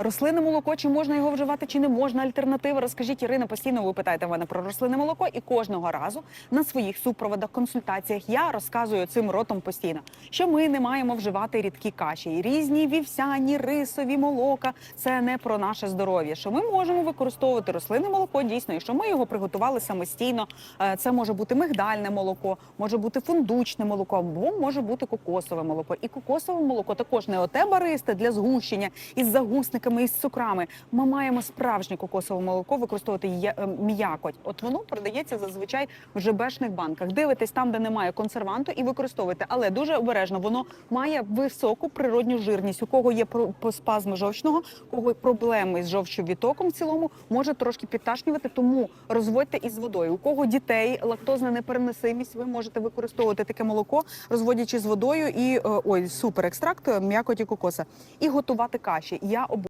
Рослинне молоко, чи можна його вживати, чи не можна? Альтернатива. Розкажіть, Ірина, постійно ви питаєте мене про рослинне молоко, і кожного разу на своїх супроводах, консультаціях я розказую цим ротом постійно, що ми не маємо вживати рідкі каші. І Різні вівсяні, рисові молока це не про наше здоров'я. Що ми можемо використовувати рослинне молоко дійсно, і що ми його приготували самостійно. Е, Це може бути мигдальне молоко, може бути фундучне молоко, або може бути кокосове молоко. І кокосове молоко також не оте баристе для згущення із загусниками, із цукрами. Ми маємо справжнє кокосове молоко використовувати я- е, м'якоть. От воно продається зазвичай в ЖБшних банках. Дивитесь там, де немає консерванту, і використовуйте. Але дуже обережно воно має високу природню жирність. У кого є спазми жовчного, у кого проблеми з жовчовідтоком в цілому, може трошки підташнювати, тому розводьте із водою. У кого дітей лактозна непереносимість, ви можете використовувати таке молоко, розводячи з водою і е, ой, супер екстракт е, м'якоті кокоса, і готувати каші. Я обожнюю